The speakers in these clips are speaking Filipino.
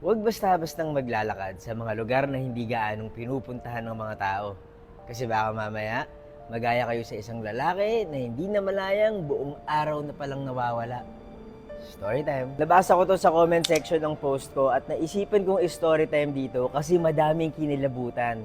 Huwag basta-bastang maglalakad sa mga lugar na hindi gaanong pinupuntahan ng mga tao. Kasi baka mamaya, magaya kayo sa isang lalaki na hindi na malayang buong araw na palang nawawala. Story time. Nabasa ko to sa comment section ng post ko at naisipan kong story time dito kasi madaming kinilabutan.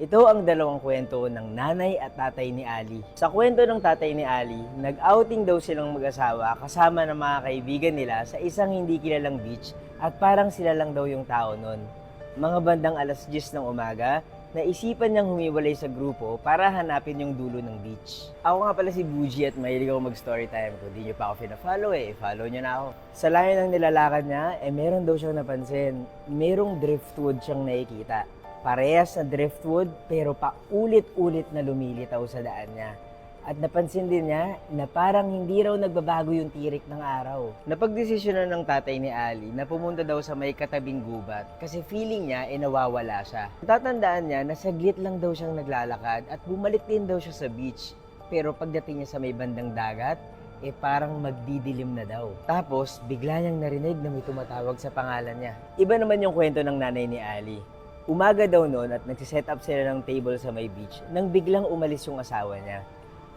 Ito ang dalawang kwento ng nanay at tatay ni Ali. Sa kwento ng tatay ni Ali, nag-outing daw silang mag-asawa kasama ng mga kaibigan nila sa isang hindi kilalang beach at parang sila lang daw yung tao nun. Mga bandang alas 10 ng umaga, naisipan niyang humiwalay sa grupo para hanapin yung dulo ng beach. Ako nga pala si Buji at mahilig ako mag-story time. Kung di niyo pa ako fina-follow eh, follow niyo na ako. Sa layo ng nilalakad niya, eh meron daw siyang napansin. Merong driftwood siyang nakikita. Parehas na driftwood pero paulit-ulit na lumilitaw sa daan niya. At napansin din niya na parang hindi raw nagbabago yung tirik ng araw. Napagdesisyonan ng tatay ni Ali na pumunta daw sa may katabing gubat kasi feeling niya ay nawawala siya. Tatandaan niya na saglit lang daw siyang naglalakad at bumalik din daw siya sa beach. Pero pagdating niya sa may bandang dagat, eh parang magdidilim na daw. Tapos, bigla niyang narinig na may tumatawag sa pangalan niya. Iba naman yung kwento ng nanay ni Ali. Umaga daw noon at nagsiset up sila ng table sa may beach nang biglang umalis yung asawa niya.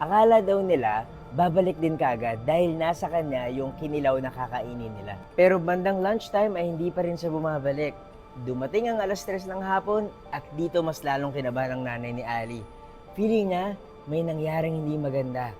Akala daw nila, babalik din kagad dahil nasa kanya yung kinilaw na kakainin nila. Pero bandang lunchtime ay hindi pa rin siya bumabalik. Dumating ang alas 3 ng hapon at dito mas lalong kinabahan ang nanay ni Ali. Feeling niya may nangyaring hindi maganda.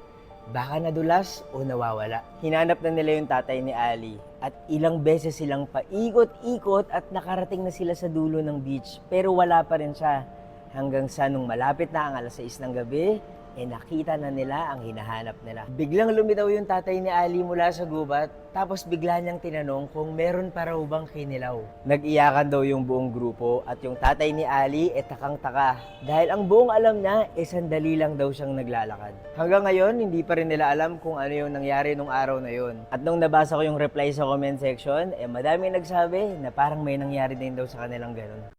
Baka nadulas o nawawala. Hinanap na nila yung tatay ni Ali at ilang beses silang paikot-ikot at nakarating na sila sa dulo ng beach pero wala pa rin siya. Hanggang sa nung malapit na ang alas 6 ng gabi, eh nakita na nila ang hinahanap nila. Biglang lumitaw yung tatay ni Ali mula sa gubat, tapos bigla niyang tinanong kung meron pa raw bang kinilaw. Nag-iyakan daw yung buong grupo at yung tatay ni Ali eh takang-taka dahil ang buong alam niya eh sandali lang daw siyang naglalakad. Hanggang ngayon, hindi pa rin nila alam kung ano yung nangyari nung araw na yun. At nung nabasa ko yung reply sa comment section, eh madami nagsabi na parang may nangyari din daw sa kanilang ganun.